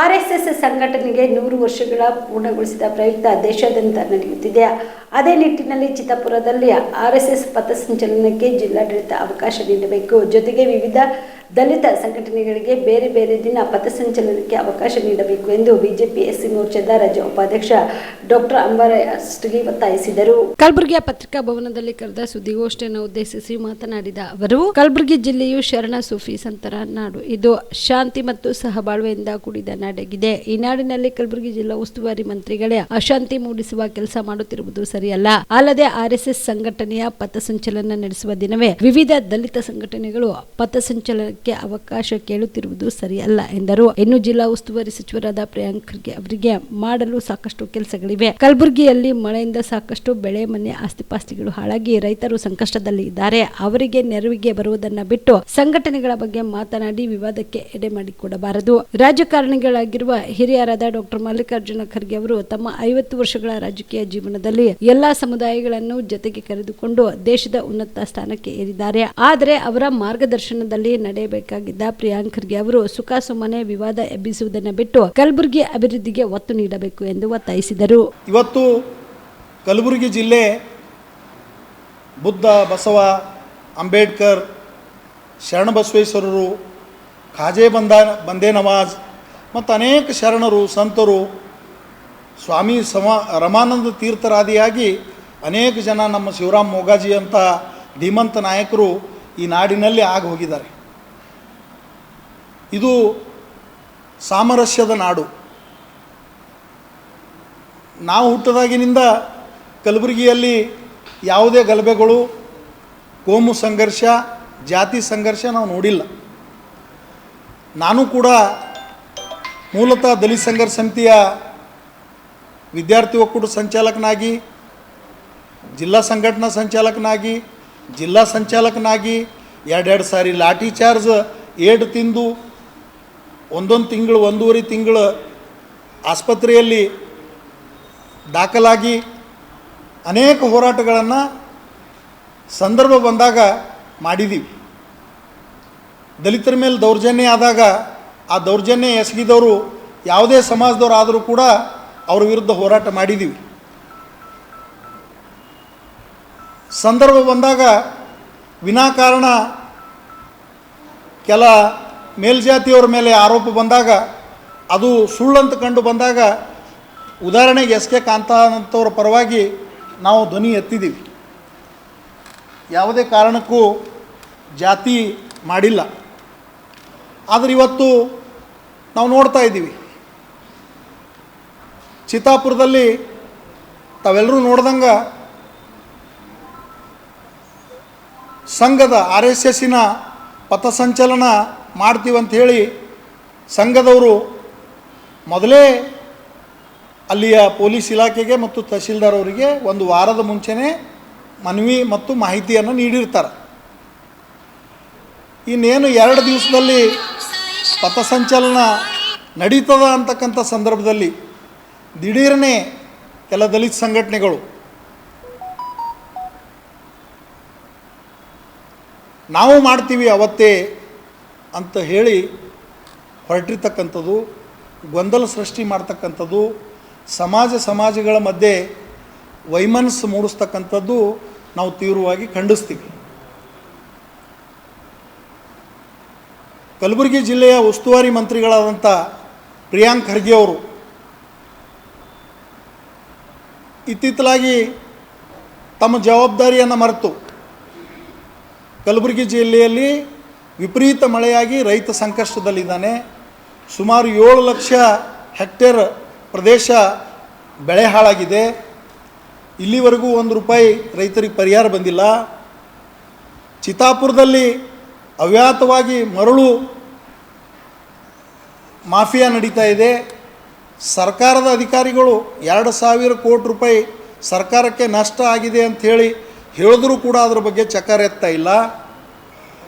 RSS ಸಂಘಟನೆಗೆ ನೂರು ವರ್ಷಗಳ ಪೂರ್ಣಗೊಳಿಸಿದ ಪ್ರಯುಕ್ತ ದೇಶಾದ್ಯಂತ ನಡೆಯುತ್ತಿದೆ. ಅದೇ ನಿಟ್ಟಿನಲ್ಲಿ ಚಿತ್ತಾಪುರದಲ್ಲಿ ಎಸ್ ಪಥಸಂಚಲನಕ್ಕೆ ಜಿಲ್ಲಾಡಳಿತ ಅವಕಾಶ ನೀಡಬೇಕು. ಜೊತೆಗೆ ವಿವಿಧ ದಲಿತ ಸಂಘಟನೆಗಳಿಗೆ ಬೇರೆ ಬೇರೆ ದಿನ ಪಥಸಂಚಲನಕ್ಕೆ ಅವಕಾಶ ನೀಡಬೇಕು ಎಂದು ಬಿಜೆಪಿ ಎಸ್ಸಿ ಮೋರ್ಚಾದ ರಾಜ್ಯ ಉಪಾಧ್ಯಕ್ಷ ಡಾಕ್ಟರ್ ಅಂಬಾರಯ್ಯ ಅಷ್ಟಗಿ ಒತ್ತಾಯಿಸಿದರು. ಕಲಬುರಗಿಯ ಪತ್ರಿಕಾ ಭವನದಲ್ಲಿ ಕರೆದ ಸುದ್ದಿಗೋಷ್ಠಿಯನ್ನು ಉದ್ದೇಶಿಸಿ ಮಾತನಾಡಿದ ಅವರು, ಕಲಬುರಗಿ ಜಿಲ್ಲೆಯು ಶರಣ ಸೂಫಿ ಸಂತರ ನಾಡು. ಇದು ಶಾಂತಿ ಮತ್ತು ಸಹಬಾಳ್ವೆಯಿಂದ ಕೂಡಿದ ನಾಡಾಗಿದೆ. ಈ ನಾಡಿನಲ್ಲಿ ಕಲಬುರಗಿ ಜಿಲ್ಲಾ ಉಸ್ತುವಾರಿ ಮಂತ್ರಿಗಳೇ ಅಶಾಂತಿ ಮೂಡಿಸುವ ಕೆಲಸ ಮಾಡುತ್ತಿರುವುದು ಸರಿಯಲ್ಲ. ಅಲ್ಲದೆ ಆರ್ಎಸ್ಎಸ್ ಸಂಘಟನೆಯ ಪಥಸಂಚಲನ ನಡೆಸುವ ದಿನವೇ ವಿವಿಧ ದಲಿತ ಸಂಘಟನೆಗಳು ಪಥಸಂಚಲನಕ್ಕೆ ಅವಕಾಶ ಕೇಳುತ್ತಿರುವುದು ಸರಿಯಲ್ಲ ಎಂದರು. ಇನ್ನು ಜಿಲ್ಲಾ ಉಸ್ತುವಾರಿ ಸಚಿವರಾದ ಪ್ರಿಯಾಂಕ್ ಖರ್ಗೆ ಅವರಿಗೆ ಮಾಡಲು ಸಾಕಷ್ಟು ಕೆಲಸಗಳಿವೆ. ಕಲಬುರಗಿಯಲ್ಲಿ ಮಳೆಯಿಂದ ಸಾಕಷ್ಟು ಬೆಳೆ, ಮನೆ ಆಸ್ತಿಪಾಸ್ತಿಗಳು ಹಾಳಾಗಿ ರೈತರು ಸಂಕಷ್ಟದಲ್ಲಿ ಇದ್ದಾರೆ. ಅವರಿಗೆ ನೆರವಿಗೆ ಬರುವುದನ್ನ ಬಿಟ್ಟು ಸಂಘಟನೆಗಳ ಬಗ್ಗೆ ಮಾತನಾಡಿ ವಿವಾದಕ್ಕೆ ಎಡೆ ಮಾಡಿಕೊಡಬಾರದು. ರಾಜಕಾರಣಿಗಳಾಗಿರುವ ಹಿರಿಯರಾದ ಡಾಕ್ಟರ್ ಮಲ್ಲಿಕಾರ್ಜುನ ಖರ್ಗೆ ಅವರು ತಮ್ಮ ಐವತ್ತು ವರ್ಷಗಳ ರಾಜಕೀಯ ಜೀವನದಲ್ಲಿ ಎಲ್ಲಾ ಸಮುದಾಯಗಳನ್ನು ಜೊತೆಗೆ ಕರೆದುಕೊಂಡು ದೇಶದ ಉನ್ನತ ಸ್ಥಾನಕ್ಕೆ ಏರಿದ್ದಾರೆ. ಆದರೆ ಅವರ ಮಾರ್ಗದರ್ಶನದಲ್ಲಿ ನಡೆಯಬೇಕಾಗಿದ್ದ ಪ್ರಿಯಾಂಕ್ ಖರ್ಗೆ ಅವರು ಸುಖ ಸುಮ್ಮನೆ ವಿವಾದ ಎಬ್ಬಿಸುವುದನ್ನು ಬಿಟ್ಟು ಕಲಬುರಗಿ ಅಭಿವೃದ್ಧಿಗೆ ಒತ್ತು ನೀಡಬೇಕು ಎಂದು ಒತ್ತಾಯಿಸಿದರು. ಇವತ್ತು ಕಲಬುರಗಿ ಜಿಲ್ಲೆ ಬುದ್ಧ, ಬಸವ, ಅಂಬೇಡ್ಕರ್, ಶರಣಬಸವೇಶ್ವರರು, ಖಾಜೆ ಬಂದ, ಬಂದೇ ನವಾಜ್ ಮತ್ತು ಅನೇಕ ಶರಣರು, ಸಂತರು, ಸ್ವಾಮಿ ಸಮ, ರಮಾನಂದ ತೀರ್ಥರಾದಿಯಾಗಿ ಅನೇಕ ಜನ ನಮ್ಮ ಶಿವರಾಮ್ ಮೊಗಾಜಿ ಅಂತ ಧೀಮಂತ ನಾಯಕರು ಈ ನಾಡಿನಲ್ಲಿ ಆಗಿ ಹೋಗಿದ್ದಾರೆ. ಇದು ಸಾಮರಸ್ಯದ ನಾಡು. ನಾವು ಹುಟ್ಟದಾಗಿನಿಂದ ಕಲಬುರಗಿಯಲ್ಲಿ ಯಾವುದೇ ಗಲಭೆಗಳು, ಕೋಮು ಸಂಘರ್ಷ, ಜಾತಿ ಸಂಘರ್ಷ ನಾವು ನೋಡಿಲ್ಲ. ನಾನು ಕೂಡ ಮೂಲತಃ ದಲಿತ ಸಂಘರ್ಷ ಸಮಿತಿಯ ವಿದ್ಯಾರ್ಥಿ ಒಕ್ಕೂಟ ಸಂಚಾಲಕನಾಗಿ, ಜಿಲ್ಲಾ ಸಂಘಟನಾ ಸಂಚಾಲಕನಾಗಿ, ಜಿಲ್ಲಾ ಸಂಚಾಲಕನಾಗಿ ಎರಡೆರಡು ಸಾರಿ ಲಾಠಿ ಚಾರ್ಜ್ ಏಡ್ ತಿಂದು ಒಂದೊಂದು ತಿಂಗಳು, ಒಂದೂವರೆ ತಿಂಗಳು ಆಸ್ಪತ್ರೆಯಲ್ಲಿ ದಾಖಲಾಗಿ ಅನೇಕ ಹೋರಾಟಗಳನ್ನು ಸಂದರ್ಭ ಬಂದಾಗ ಮಾಡಿದ್ದೀವಿ ದಲಿತರ ಮೇಲೆ ದೌರ್ಜನ್ಯ ಆದಾಗ ಆ ದೌರ್ಜನ್ಯ ಎಸಗಿದವರು ಯಾವುದೇ ಸಮಾಜದವ್ರು ಆದರೂ ಕೂಡ ಅವ್ರ ವಿರುದ್ಧ ಹೋರಾಟ ಮಾಡಿದ್ದೀವಿ ಸಂದರ್ಭ ಬಂದಾಗ ವಿನಾಕಾರಣ ಕೆಲ ಮೇಲ್ಜಾತಿಯವರ ಮೇಲೆ ಆರೋಪ ಬಂದಾಗ, ಅದು ಸುಳ್ಳಂತ ಕಂಡು ಬಂದಾಗ, ಉದಾಹರಣೆಗೆ ಎಸ್ ಕೆ ಕಾಂತ ಪರವಾಗಿ ನಾವು ಧ್ವನಿ ಎತ್ತಿದ್ದೀವಿ. ಯಾವುದೇ ಕಾರಣಕ್ಕೂ ಜಾತಿ ಮಾಡಿಲ್ಲ. ಆದರೆ ಇವತ್ತು ನಾವು ನೋಡ್ತಾ ಇದ್ದೀವಿ. ಚಿತ್ತಾಪುರದಲ್ಲಿ ತಾವೆಲ್ಲರೂ ನೋಡ್ದಂಗೆ ಸಂಘದ ಆರ್ ಎಸ್ ಎಸ್ಸಿನ ಪಥಸಂಚಲನ ಮಾಡ್ತೀವಂತ ಹೇಳಿ ಸಂಘದವರು ಮೊದಲೇ ಅಲ್ಲಿಯ ಪೊಲೀಸ್ ಇಲಾಖೆಗೆ ಮತ್ತು ತಹಶೀಲ್ದಾರ್ ಅವರಿಗೆ ಒಂದು ವಾರದ ಮುಂಚೆನೇ ಮನವಿ ಮತ್ತು ಮಾಹಿತಿಯನ್ನು ನೀಡಿರ್ತಾರೆ. ಇನ್ನೇನು ಎರಡು ದಿವಸದಲ್ಲಿ ಪಥಸಂಚಲನ ನಡೀತದ ಅಂತಕ್ಕಂಥ ಸಂದರ್ಭದಲ್ಲಿ ದಿಢೀರನೇ ಕೆಲ ದಲಿತ ಸಂಘಟನೆಗಳು ನಾವು ಮಾಡ್ತೀವಿ ಅವತ್ತೇ ಅಂತ ಹೇಳಿ ಹೊರಟಿರ್ತಕ್ಕಂಥದ್ದು, ಗೊಂದಲ ಸೃಷ್ಟಿ ಮಾಡ್ತಕ್ಕಂಥದ್ದು, ಸಮಾಜ ಸಮಾಜಗಳ ಮಧ್ಯೆ ವೈಮನಸ್ಸು ಮೂಡಿಸ್ತಕ್ಕಂಥದ್ದು ನಾವು ತೀವ್ರವಾಗಿ ಖಂಡಿಸ್ತೀವಿ. ಕಲಬುರಗಿ ಜಿಲ್ಲೆಯ ಉಸ್ತುವಾರಿ ಮಂತ್ರಿಗಳಾದಂಥ ಪ್ರಿಯಾಂಕ್ ಖರ್ಗೆ ಅವರು ಇತ್ತಿತ್ತಲಾಗಿ ತಮ್ಮ ಜವಾಬ್ದಾರಿಯನ್ನು ಮರೆತು ಕಲಬುರಗಿ ಜಿಲ್ಲೆಯಲ್ಲಿ ವಿಪರೀತ ಮಳೆಯಾಗಿ ರೈತ ಸಂಕಷ್ಟದಲ್ಲಿದ್ದಾನೆ. ಸುಮಾರು ಏಳು ಲಕ್ಷ ಹೆಕ್ಟೇರ್ ಪ್ರದೇಶ ಬೆಳೆ ಹಾಳಾಗಿದೆ. ಇಲ್ಲಿವರೆಗೂ ಒಂದು ರೂಪಾಯಿ ರೈತರಿಗೆ ಪರಿಹಾರ ಬಂದಿಲ್ಲ. ಚಿತಾಪುರದಲ್ಲಿ ಅವ್ಯಾತವಾಗಿ ಮರಳು ಮಾಫಿಯಾ ನಡೀತಾ ಇದೆ. ಸರ್ಕಾರದ ಅಧಿಕಾರಿಗಳು ಎರಡು ಸಾವಿರ ಕೋಟಿ ರೂಪಾಯಿ ಸರ್ಕಾರಕ್ಕೆ ನಷ್ಟ ಆಗಿದೆ ಅಂಥೇಳಿ ಹೇಳಿದ್ರೂ ಕೂಡ ಅದರ ಬಗ್ಗೆ ಚಕಾರ ಎತ್ತಾ ಇಲ್ಲ.